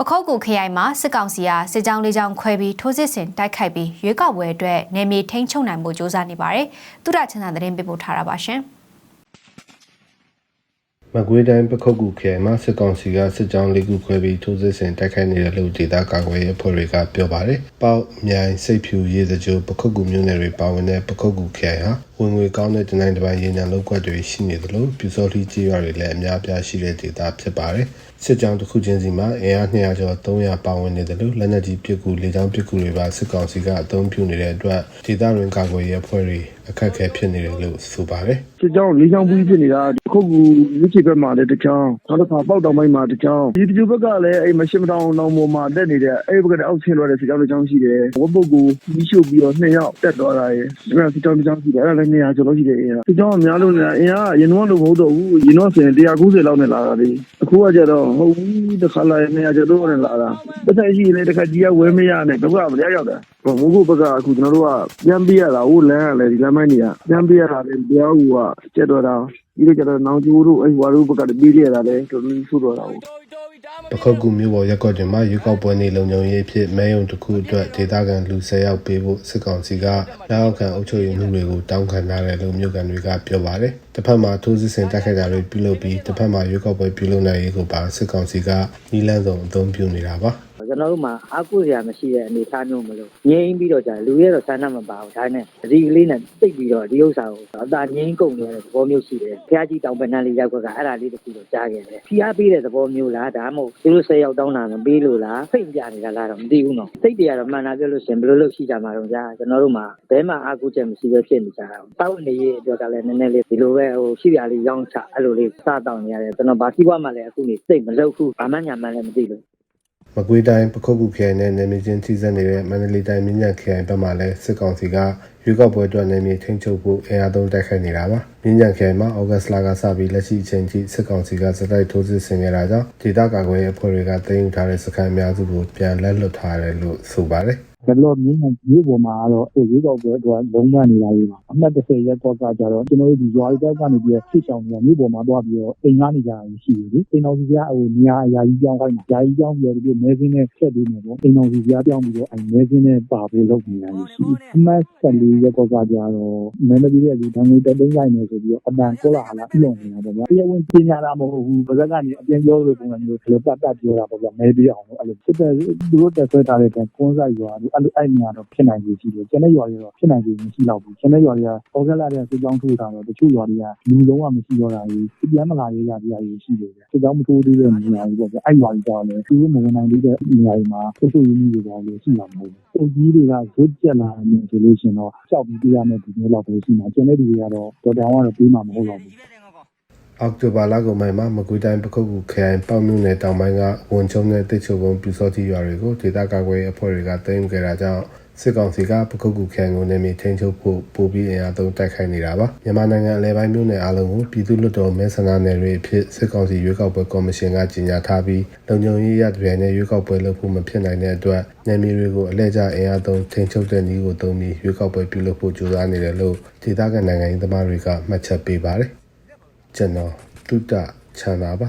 ပခုတ်ကူခရိုင်မှာစစ်ကောင်စီကစစ်ကြောင်းလေးကြောင်းခွဲပြီးထိုးစစ်ဆင်တိုက်ခိုက်ပြီးရွေးကောက်ပွဲအတွက်နေမြေထိန်းချုပ်နိုင်မှုစ조사နေပါတယ်။သူရချန်သာသတင်းပေးပို့ထားတာပါရှင်။မကွေးတိုင်းပခုတ်ကူခရိုင်မှာစစ်ကောင်စီကစစ်ကြောင်းလေးခုခွဲပြီးထိုးစစ်ဆင်တိုက်ခိုက်နေတယ်လို့ဒေသကာကွယ်ရေးအဖွဲ့တွေကပြောပါတယ်။ပေါ့မြိုင်စိတ်ဖြူရေစကြိုပခုတ်ကူမြို့နယ်တွေပါဝင်တဲ့ပခုတ်ကူခရိုင်ဟာဝင်ငွေကောင်းတဲ့တနိုင်တစ်ပိုင်းရေနံလောက်ကွက်တွေရှိနေသလိုပြူစောတိကြီးရွာတွေလည်းအများအပြားရှိတဲ့ဒေသဖြစ်ပါတယ်။စစ်ကြောင်းတစ်ခုချင်းစီမှာအင်အား200ကျော်300ပါဝင်နေတယ်လို့လက်နက်ကြီးပစ်ကူလေကြောင်းပစ်ကူတွေပါစစ်ကောင်စီကအသုံးပြုနေတဲ့အတွက်ဒေသတွင်ကာကွယ်ရေးအဖွဲ့တွေအခက်အခဲဖြစ်နေတယ်လို့ဆိုပါတယ်။စစ်ကြောင်းလေးချောင်းပူးဖြစ်နေတာခုတ်ကူမြစ်ချေဘက်မှာလည်းတစ်ချောင်းနောက်တစ်ခါပေါက်တောင်ပိုင်းမှာတစ်ချောင်းဒီဒီဘက်ကလည်းအဲ့မရှင်းမတောင်တောင်ပေါ်မှာတက်နေတဲ့အဲ့ဘက်ကလည်းအောက်ဆင်းသွားတဲ့စစ်ကြောင်းတစ်ချောင်းရှိတယ်ဝတ်ပုတ်ကိုပြီးရှုပ်ပြီးတော့နှစ်ယောက်တက်သွားတာရယ်ဒီကစစ်ကြောင်းတစ်ချောင်းရှိတယ်အဲ့ဒါလည်းနေရာကျော်လို့ရှိတယ်အင်အားစစ်ကြောင်းကများလို့နေတာအင်အားအရင်တော့လို့မဟုတ်တော့ဘူးအရင်တော့ဆိုရင်190လောက်နဲ့လာတာလေအခုကကျတော့ဟုတ်ဘူးတစ်ခါလာရင်နေရာကျော်တော့နဲ့လာတာတစ်ဆက်ရှိရင်လည်းတစ်ခါကြီးကဝဲမရနဲ့တော့ကမရရောက်တာဟိုဘုကုဘက်ကအခုကျွန်တော်တို့ကပြန်ပြရတာဟိုလမ်းကလည်းဒီလမ်းမိုင်းတွေကပြန်ပြရတာလည်းတရားဟူကကျက်တော့တာပြီးတော့ကျတော့နောင်ကျိုးတို့အဲ့ဝါတို့ဘက်ကပြေးရတာလည်းတော်တော်ဆိုးတော့တာဟုတ် ပခုတ်ကူမျိုးပေါ်ရက်ကွက်တွင်မှရွေးကောက်ပွဲနေလုံခြုံရေးအဖြစ်မဲယုံတစ်ခုအတွက်ဒေသခံလူ၁၀ယောက်ပေးဖို့စစ်ကောင်စီကလက်အောက်ခံအုပ်ချုပ်ရေးမှုတွေကိုတောင်းခံထားတယ်လို့မြို့ကန်တွေကပြောပါတယ်။တစ်ဖက်မှာထိုးစစ်ဆင်တိုက်ခိုက်တာတွေပြုလုပ်ပြီးတစ်ဖက်မှာရွေးကောက်ပွဲပြုလုပ်နိုင်ရေးကိုပါစစ်ကောင်စီကနီးလန်းဆောင်အသုံးပြုနေတာပါ။ ကျွန်တော်တို့မှာအကူရမရှိတဲ့အနေအထားမျိုးမလို့ငြိမ်းပြီးတော့ကြာလူရဲတော့ဆန္ဒမပါဘူးဒါနဲ့အဒီကလေးနဲ့တိတ်ပြီးတော့ဒီဥစ္စာကိုအသာငြိမ်းကုန်နေတဲ့သဘောမျိုးရှိတယ်ဖျားကြီးတောင်ပန်းလေးရောက်ခွက်ကအဲ့ဒါလေးတစ်ခုတော့ကြားခဲ့တယ်ဖျားပေးတဲ့သဘောမျိုးလားဒါမှမဟုတ်သူတို့၁၀ယောက်တောင်းတာမပေးလို့လားဖိတ်ပြနေတာလားတော့မသိဘူးနော်စိတ်တရားတော့မှန်တာပြောလို့ရှင်ဘယ်လိုလုပ်ရှိကြမှာတော့ကြာကျွန်တော်တို့မှာဘဲမှာအကူချက်မရှိပဲဖြစ်နေကြတာတောက်နေရေးအတွက်ကလည်းနည်းနည်းလေးဒီလိုပဲဟိုရှိရလေးရောင်းချအဲ့လိုလေးစားတောင်းနေရတယ်ကျွန်တော်ဘာကြီးပွားမှလည်းအခုနေစိတ်မလုပ်ဘူးဘာမှညာမှလည်းမသိလို့ မကွေးတိုင်းပခုတ်ကူခရိုင်နဲ့နယ်မြေချင်းထိစပ်နေတဲ့မန္တလေးတိုင်းမြင်းညံခရိုင်ဘက်မှလည်းစစ်ကောင်စီကရွေးကောက်ပွဲအတွက်နယ်မြေထိန်းချုပ်ဖို့အင်အားသုံးတိုက်ခိုက်နေတာပါမြင်းညံခရိုင်မှာဩဂတ်စ်လကစပြီးလက်ရှိအချိန်ထိစစ်ကောင်စီကစတိုက်ထိုးစစ်ဆင်နေတာကြောင့်ဒေသကာကွယ်ရေးအဖွဲ့တွေကတင်ယူထားတဲ့စခန်းအများစုကိုပြန်လက်လွတ်ထားတယ်လို့ဆိုပါတယ် ဘယ်လိုမျိုးမျိုးရေးပေါ်မှာတော့အဲရေးတော့ပွဲတော့လုံးဝနေတာကြီးပါအမှတ်30ရက်တော့ကကြတော့ကျွန်တော်တို့ဒီရွာတွေကနေပြီးဆစ်ချောင်းနေတာမြို့ပေါ်မှာတော့ပြီးတော့အိမ်ကားနေကြတာရှိတယ်လေအိမ်တော်စီကဟိုနေရာအရာကြီးကြောင်းခိုင်းတာယာကြီးကြောင်းပြီးတော့ဒီမဲစင်းနဲ့ဆက်ပြီးနေတော့အိမ်တော်စီကပြောင်းပြီးတော့အဲမဲစင်းနဲ့ပါဖို့လုပ်နေတာရှိအမှတ်14ရက်တော့ကကြတော့မဲမပြီးတဲ့လူတန်းကိုတက်သိမ်းလိုက်နေဆိုပြီးတော့အတန်ကောလာဟာလာပြုံနေတာပေါ့ဗျာတရားဝင်ပြင်ညာတာမဟုတ်ဘူးဗဇက်ကနေအပြင်ပြောလို့ပုံစံမျိုးဘယ်လိုပတ်ပတ်ပြောတာပေါ့ဗျာမဲပြီးအောင်လို့အဲ့လိုစစ်တဲ့သူတို့တက်ဆွဲထားတဲ့ကွန်းဆိုင်ရွာအဲ့လိုအဲ့နေရာတော့ဖြစ်နိုင်ခြေရှိတယ်။ကျန်တဲ့ရွာတွေတော့ဖြစ်နိုင်ခြေမရှိတော့ဘူး။ကျန်တဲ့ရွာတွေကဟောကလာတဲ့စစ်ကြောင်းထိုးတာတော့တချို့ရွာတွေကလူလုံးဝမရှိတော့တာကြီး။ပြန်မလာရရပြရရှိတယ်ဗျ။စစ်ကြောင်းမထိုးသေးတဲ့နေရာတွေပေါ့ဗျ။အဲ့ရွာတွေကြောင့်လည်းသူတို့မဝင်နိုင်သေးတဲ့နေရာတွေမှာဆွဆွရင်းကြီးတွေကြောင့်လည်းရှိမှာမဟုတ်ဘူး။အုပ်ကြီးတွေကဇွတ်ကျက်လာနေဆိုလို့ရှင်တော့ကြောက်ပြီးပြရမယ့်ဒီမျိုးလောက်ပဲရှိမှာ။ကျန်တဲ့လူတွေကတော့တော်တောင်ကတော့ပြီးမှာမဟုတ်တော့ဘူး။ အောက်တိုဘာလကုန်ပိုင်းမှာမကွေးတိုင်းပခုတ်ကူခရိုင်ပေါ့မြို့နယ်တောင်ပိုင်းကဝန်ချုံနဲ့တစ်ချိုကုန်းပြူစောတိရွာတွေကိုဒေသကာကွယ်ရေးအဖွဲ့တွေကတင်ယူခဲ့တာကြောင့်စစ်ကောင်စီကပခုတ်ကူခရိုင်ကိုနေမြေထိန်းချုပ်ဖို့ပိုပြီးအင်အားသုံးတိုက်ခိုက်နေတာပါမြန်မာနိုင်ငံအလဲပိုင်းမြို့နယ်အလုံးကိုပြည်သူ့လွှတ်တော်မဲဆန္ဒနယ်တွေအဖြစ်စစ်ကောင်စီရွေးကောက်ပွဲကော်မရှင်ကကြေညာထားပြီးလုံခြုံရေးရတပြိုင်နဲ့ရွေးကောက်ပွဲလုပ်ဖို့မဖြစ်နိုင်တဲ့အတွက်နယ်မြေတွေကိုအလဲကျအင်အားသုံးထိန်းချုပ်တဲ့နည်းကိုသုံးပြီးရွေးကောက်ပွဲပြုလုပ်ဖို့ကြိုးစားနေတယ်လို့ဒေသခံနိုင်ငံရေးသမားတွေကမှတ်ချက်ပေးပါတယ် ကျွန်တော်တုတ္တချန်တာပါ